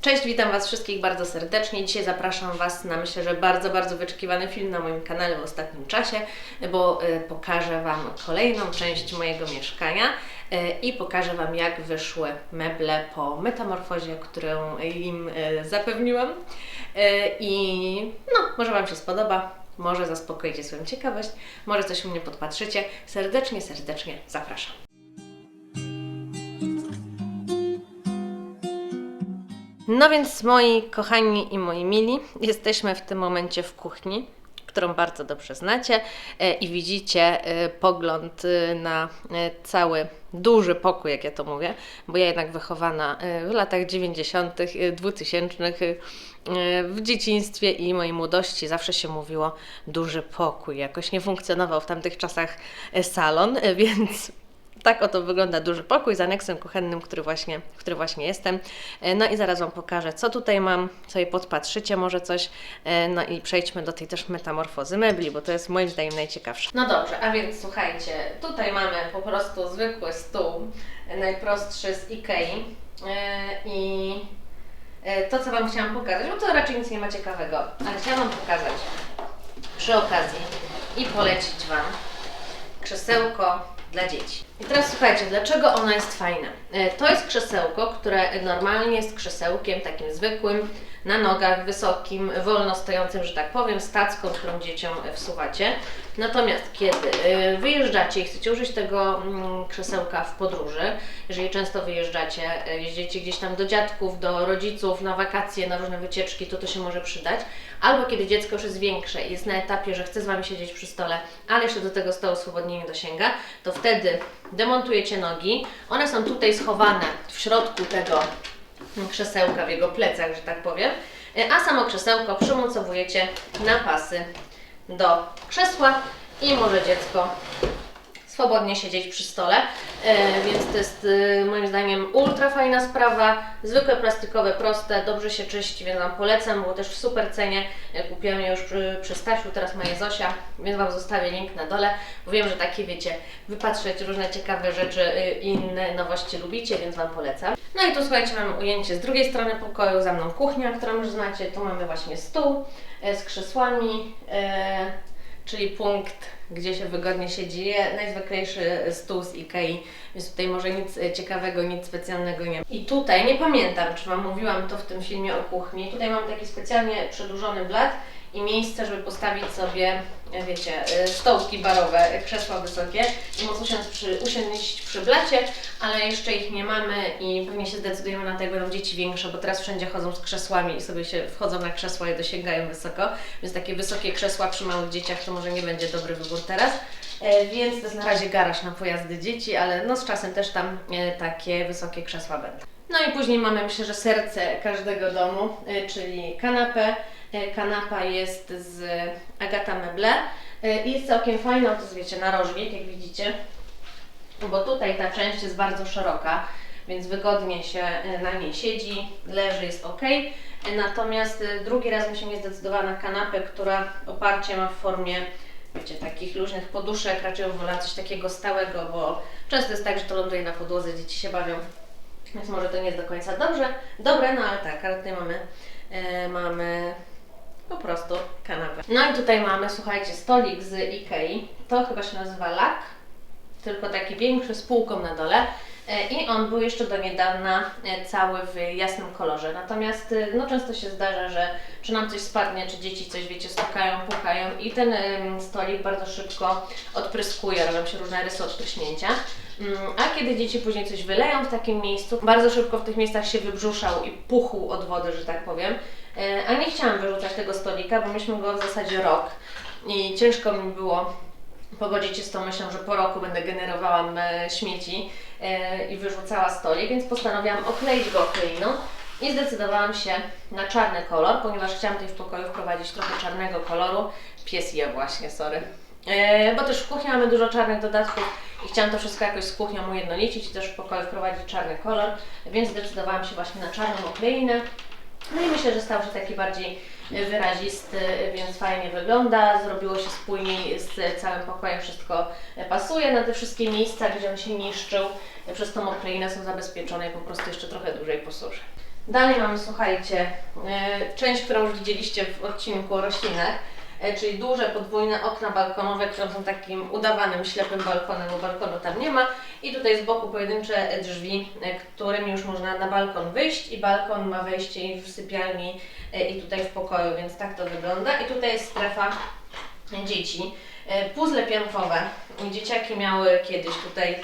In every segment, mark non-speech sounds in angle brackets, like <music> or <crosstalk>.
Cześć, witam Was wszystkich bardzo serdecznie. Dzisiaj zapraszam Was na myślę, że bardzo, bardzo wyczekiwany film na moim kanale w ostatnim czasie, bo y, pokażę Wam kolejną część mojego mieszkania y, i pokażę Wam, jak wyszły meble po metamorfozie, którą im y, zapewniłam. I no, może Wam się spodoba, może zaspokoicie swoją ciekawość, może coś u mnie podpatrzycie. Serdecznie, serdecznie zapraszam. No więc moi kochani i moi mili, jesteśmy w tym momencie w kuchni, którą bardzo dobrze znacie e, i widzicie e, pogląd e, na cały duży pokój, jak ja to mówię, bo ja jednak wychowana w latach 90., e, 2000 e, w dzieciństwie i mojej młodości zawsze się mówiło duży pokój. Jakoś nie funkcjonował w tamtych czasach salon, więc tak oto wygląda duży pokój z aneksem kuchennym, który właśnie, który właśnie jestem. E, No i zaraz Wam pokażę, co tutaj mam, sobie podpatrzycie może coś. E, No i przejdźmy do tej też metamorfozy mebli, bo to jest moim zdaniem najciekawsze. No dobrze, a więc słuchajcie, tutaj mamy po prostu zwykły stół, najprostszy z Ikei. E, I to, co Wam chciałam pokazać, bo to raczej nic nie ma ciekawego, ale chciałam Wam pokazać przy okazji i polecić Wam krzesełko dla dzieci. I teraz słuchajcie, dlaczego ono jest fajne? E, To jest krzesełko, które normalnie jest krzesełkiem takim zwykłym, na nogach, wysokim, wolno stojącym, że tak powiem, stacką, którą dzieciom wsuwacie. Natomiast kiedy e, wyjeżdżacie i chcecie użyć tego mm, krzesełka w podróży, jeżeli często wyjeżdżacie, e, jeździcie gdzieś tam do dziadków, do rodziców, na wakacje, na różne wycieczki, to to się może przydać. Albo kiedy dziecko już jest większe i jest na etapie, że chce z Wami siedzieć przy stole, ale jeszcze do tego stołu swobodnie nie dosięga, to wtedy demontujecie nogi. One są tutaj schowane w środku tego krzesełka, w jego plecach, że tak powiem. E, A samo krzesełko przymocowujecie na pasy do krzesła i może dziecko swobodnie siedzieć przy stole, e, więc to jest e, moim zdaniem ultra fajna sprawa, zwykłe plastikowe, proste, dobrze się czyści, więc Wam polecam, było też w super cenie, E, kupiłam je już przy, przy Stasiu, teraz ma je Zosia, więc Wam zostawię link na dole, bo wiem, że takie wiecie, wypatrzeć różne ciekawe rzeczy i inne nowości lubicie, więc Wam polecam. No i tu słuchajcie, mamy ujęcie z drugiej strony pokoju, za mną kuchnia, którą już znacie, tu mamy właśnie stół z krzesłami, czyli punkt, gdzie się wygodnie siedzi. Najzwyklejszy stół z Ikei, więc tutaj może nic ciekawego, nic specjalnego nie ma. I tutaj, nie pamiętam, czy Wam mówiłam to w tym filmie o kuchni, tutaj mam taki specjalnie przedłużony blat i miejsce, żeby postawić sobie, e, wiecie, e, stołki barowe, e, krzesła wysokie i móc usiąść przy, usiąść przy blacie, ale jeszcze ich nie mamy i pewnie się zdecydujemy na to, jak będą dzieci większe, bo teraz wszędzie chodzą z krzesłami i sobie się wchodzą na krzesła i dosięgają wysoko, więc takie wysokie krzesła przy małych dzieciach to może nie będzie dobry wybór teraz. Więc to jest na razie garaż na pojazdy dzieci, ale no z czasem też tam takie wysokie krzesła będą. No i później mamy myślę, że serce każdego domu, czyli kanapę. E, Kanapa jest z Agata Meble. E, i jest całkiem fajna, to wiecie, narożnik, jak widzicie, bo tutaj ta część jest bardzo szeroka, więc wygodnie się e, na niej siedzi, leży, jest ok. E, Natomiast e, drugi raz bym się nie zdecydowała na kanapę, która oparcie ma w formie wiecie, takich luźnych poduszek, raczej wolała coś takiego stałego, bo często jest tak, że to ląduje na podłodze, dzieci się bawią, więc może to nie jest do końca dobrze, dobre, no ale tak, ale tutaj mamy, e, mamy po prostu kanapę. No i tutaj mamy, słuchajcie, stolik z Ikei, to chyba się nazywa lak, tylko taki większy z półką na dole. E, I on był jeszcze do niedawna e, cały w jasnym kolorze. Natomiast e, no, często się zdarza, że czy nam coś spadnie, czy dzieci coś, wiecie, stukają, pukają i ten stolik bardzo szybko odpryskuje, robią się różne rysy od pryśnięcia. Mm, A kiedy dzieci później coś wyleją w takim miejscu, bardzo szybko w tych miejscach się wybrzuszał i puchł od wody, że tak powiem. E, A nie chciałam wyrzucać tego stolika, bo myśmy go w zasadzie rok i ciężko mi było pogodzić się z tą myślą, że po roku będę generowała śmieci e, i wyrzucała stolik, więc postanowiłam okleić go okleiną i zdecydowałam się na czarny kolor, ponieważ chciałam tutaj w pokoju wprowadzić trochę czarnego koloru. Pies je właśnie, sorry. E, bo też w kuchni mamy dużo czarnych dodatków i chciałam to wszystko jakoś z kuchnią ujednolicić i też w pokoju wprowadzić czarny kolor, więc zdecydowałam się właśnie na czarną okleinę. No i myślę, że stał się taki bardziej wyrazisty, więc fajnie wygląda. Zrobiło się spójniej z całym pokojem, wszystko pasuje na te wszystkie miejsca, gdzie on się niszczył. Przez tą okleinę są zabezpieczone i po prostu jeszcze trochę dłużej posuszy. Dalej mamy, słuchajcie, e, część, którą już widzieliście w odcinku o roślinach, czyli duże podwójne okna balkonowe, które są takim udawanym ślepym balkonem, bo balkonu tam nie ma. I tutaj z boku pojedyncze drzwi, e, którymi już można na balkon wyjść i balkon ma wejście i w sypialni e, i tutaj w pokoju, więc tak to wygląda. I tutaj jest strefa dzieci. E, Puzzle piankowe. Dzieciaki miały kiedyś tutaj e,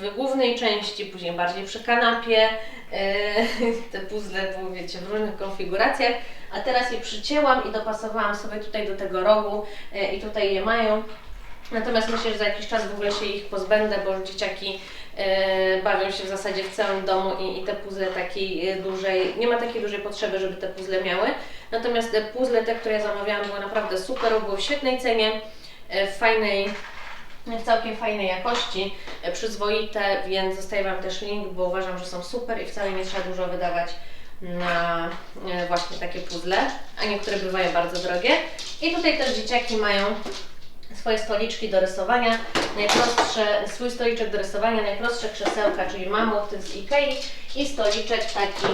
w głównej części, później bardziej przy kanapie. E, <laughs> Te puzzle były, wiecie, w różnych konfiguracjach, a teraz je przycięłam i dopasowałam sobie tutaj do tego rogu e, i tutaj je mają. Natomiast myślę, że za jakiś czas w ogóle się ich pozbędę, bo dzieciaki e, bawią się w zasadzie w całym domu i, i te puzzle takiej e, dużej, nie ma takiej dużej potrzeby, żeby te puzzle miały. Natomiast te puzzle, te, które ja zamawiałam, były naprawdę super, były w świetnej cenie, e, w fajnej, w całkiem fajnej jakości, e, przyzwoite, więc zostawię Wam też link, bo uważam, że są super i wcale nie trzeba dużo wydawać na e, właśnie takie puzzle, a niektóre bywają bardzo drogie. I tutaj też dzieciaki mają swoje stoliczki do rysowania, najprostsze, swój stoliczek do rysowania, najprostsze krzesełka, czyli mamut z Ikei i stoliczek taki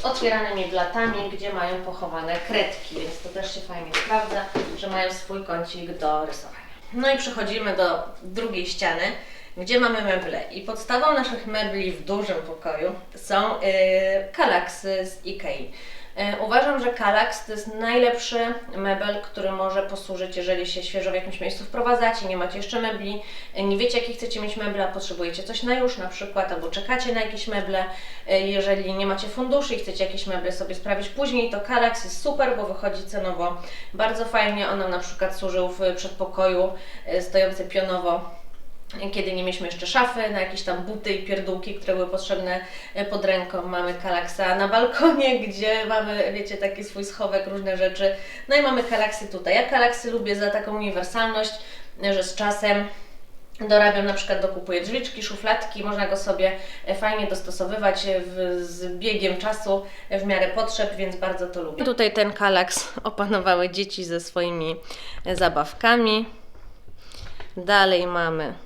z otwieranymi blatami, gdzie mają pochowane kredki, więc to też się fajnie sprawdza, że mają swój kącik do rysowania. No i przechodzimy do drugiej ściany, gdzie mamy meble. I podstawą naszych mebli w dużym pokoju są yy, kalaksy z Ikei. E, Uważam, że Kallax to jest najlepszy mebel, który może posłużyć, jeżeli się świeżo w jakimś miejscu wprowadzacie, nie macie jeszcze mebli, e, nie wiecie jakie chcecie mieć meble, a potrzebujecie coś na już na przykład, albo czekacie na jakieś meble. E, Jeżeli nie macie funduszy i chcecie jakieś meble sobie sprawić później, to Kallax jest super, bo wychodzi cenowo bardzo fajnie. On nam na przykład służył w przedpokoju stojący pionowo kiedy nie mieliśmy jeszcze szafy, na jakieś tam buty i pierdółki, które były potrzebne e, pod ręką. Mamy kalaksa na balkonie, <laughs> gdzie mamy, wiecie, taki swój schowek, różne rzeczy. No i mamy kalaksy tutaj. Ja kalaksy lubię za taką uniwersalność, e, że z czasem dorabiam, na przykład dokupuję drzwiczki, szufladki, można go sobie e, fajnie dostosowywać w, z biegiem czasu w miarę potrzeb, więc bardzo to lubię. Tutaj ten kalaks <laughs> opanowały dzieci ze swoimi zabawkami. Dalej mamy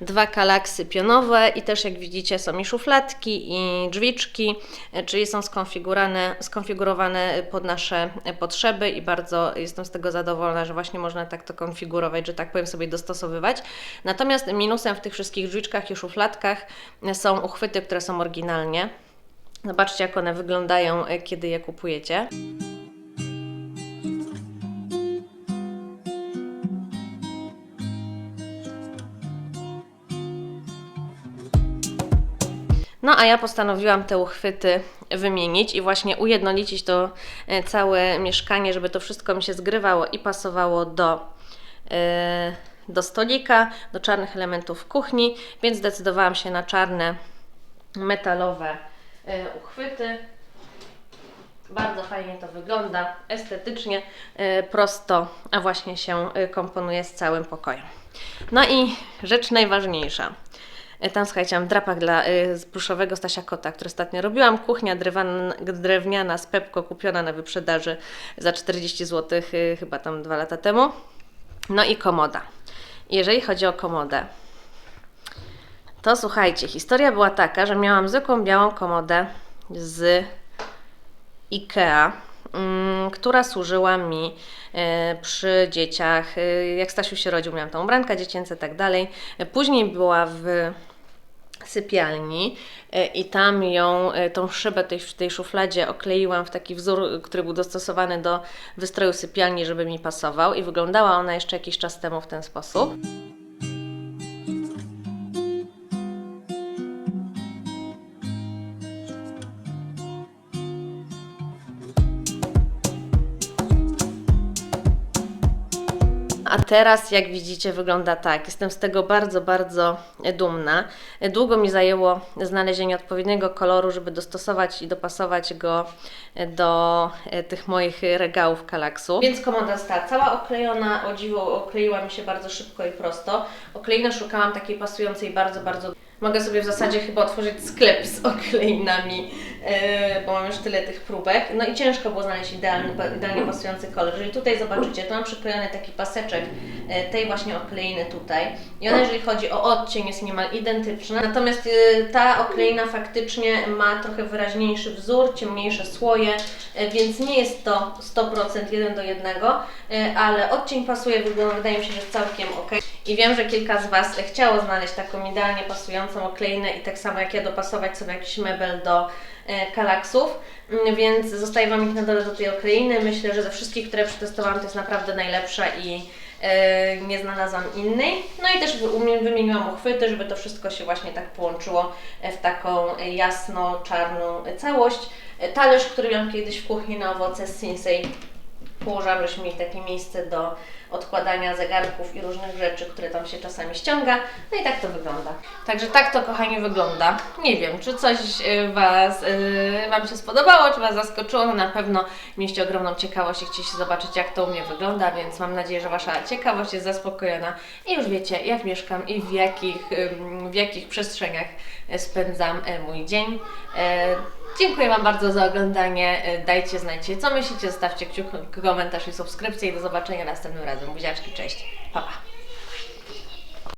dwa kalaksy pionowe i też jak widzicie są i szufladki i drzwiczki, e, czyli są skonfigurowane, skonfigurowane pod nasze e, potrzeby i bardzo jestem z tego zadowolona, że właśnie można tak to konfigurować, że tak powiem sobie dostosowywać. Natomiast minusem w tych wszystkich drzwiczkach i szufladkach e, są uchwyty, które są oryginalnie. Zobaczcie jak one wyglądają, e, kiedy je kupujecie. No a ja postanowiłam te uchwyty wymienić i właśnie ujednolicić to e, całe mieszkanie, żeby to wszystko mi się zgrywało i pasowało do, e, do stolika, do czarnych elementów kuchni, więc zdecydowałam się na czarne metalowe e, uchwyty. Bardzo fajnie to wygląda, estetycznie, prosto, a właśnie się komponuje z całym pokojem. No i rzecz najważniejsza. E, Tam słuchajcie, mam drapak dla y, pluszowego Stasia Kota, który ostatnio robiłam. Kuchnia drewniana, drewniana z Pepko kupiona na wyprzedaży za 40 zł, y, chyba tam dwa lata temu. No i komoda. Jeżeli chodzi o komodę, to słuchajcie, historia była taka, że miałam zwykłą białą komodę z IKEA, która służyła mi e, przy dzieciach. E, jak Stasiu się rodził, miałam tą ubranka dziecięce i tak dalej. E, Później była w sypialni i tam ją, tą szybę tej, w tej szufladzie okleiłam w taki wzór, który był dostosowany do wystroju sypialni, żeby mi pasował i wyglądała ona jeszcze jakiś czas temu w ten sposób. A teraz, jak widzicie, wygląda tak. Jestem z tego bardzo, bardzo dumna. Długo mi zajęło znalezienie odpowiedniego koloru, żeby dostosować i dopasować go do e, tych moich regałów kalaksu. Więc komoda została cała oklejona. O dziwo, okleiła mi się bardzo szybko i prosto. Okleiny szukałam takiej pasującej bardzo, bardzo Mogę sobie w zasadzie chyba otworzyć sklep z okleinami bo mam już tyle tych próbek. No i ciężko było znaleźć idealny, idealnie pasujący kolor. Jeżeli tutaj zobaczycie, to mam przyklejony taki paseczek e, tej właśnie okleiny tutaj. I ona, jeżeli chodzi o odcień, jest niemal identyczna. Natomiast e, ta okleina faktycznie ma trochę wyraźniejszy wzór, ciemniejsze słoje, e, więc nie jest to 100% jeden do jednego, e, ale odcień pasuje, wydaje mi się, że całkiem ok. I wiem, że kilka z Was chciało znaleźć taką idealnie pasującą okleinę i tak samo jak ja dopasować sobie jakiś mebel do e, kalaksów, Mm, więc zostaje Wam ich na dole do tej okleiny. Myślę, że ze wszystkich, które przetestowałam, to jest naprawdę najlepsza i e, nie znalazłam innej. No i też wymieniłam uchwyty, żeby to wszystko się właśnie tak połączyło e, w taką e, jasno-czarną e, całość. E, Talerz, który miałam kiedyś w kuchni na owoce z Sinsei, położyłam, żeśmy mieli takie miejsce do odkładania zegarków i różnych rzeczy, które tam się czasami ściąga. No i tak to wygląda. Także tak to, kochani, wygląda. Nie wiem, czy coś y, Was, y, Wam się spodobało, czy Was zaskoczyło. No na pewno mieliście ogromną ciekawość i chcieliście zobaczyć, jak to u mnie wygląda, więc mam nadzieję, że Wasza ciekawość jest zaspokojona i już wiecie, jak mieszkam i w jakich, ym, w jakich przestrzeniach spędzam e, mój dzień. E, Dziękuję Wam bardzo za oglądanie. E, Dajcie znajcie, co myślicie, zostawcie kciuk, komentarz i subskrypcję i do zobaczenia następnym razem. Buziaczki, cześć. Pa, pa.